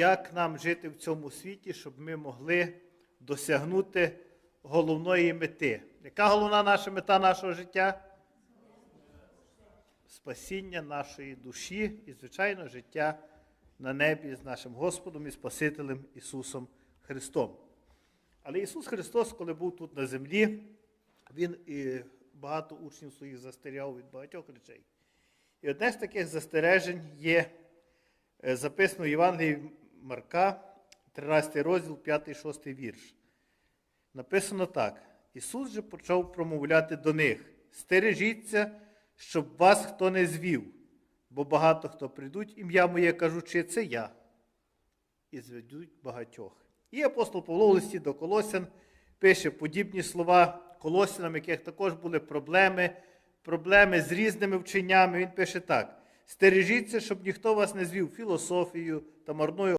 як нам жити в цьому світі, щоб ми могли досягнути головної мети. Яка головна наша мета нашого життя? Спасіння нашої душі і, звичайно, життя на небі з нашим Господом і Спасителем Ісусом Христом. Але Ісус Христос, коли був тут на землі, Він і багато учнів своїх застерігав від багатьох речей. І одне з таких застережень є е, записано в Євангелії Марка, 13 розділ, 5-6 вірш. Написано так: Ісус же почав промовляти до них: стережіться, щоб вас хто не звів, бо багато хто прийдуть, ім'я моє кажучи, це я, і зведуть багатьох. І апостол Павло в листі до Колосян пише подібні слова Колосянам, яких також були проблеми, проблеми з різними вченнями. Він пише так: стережіться, щоб ніхто вас не звів філософією та марною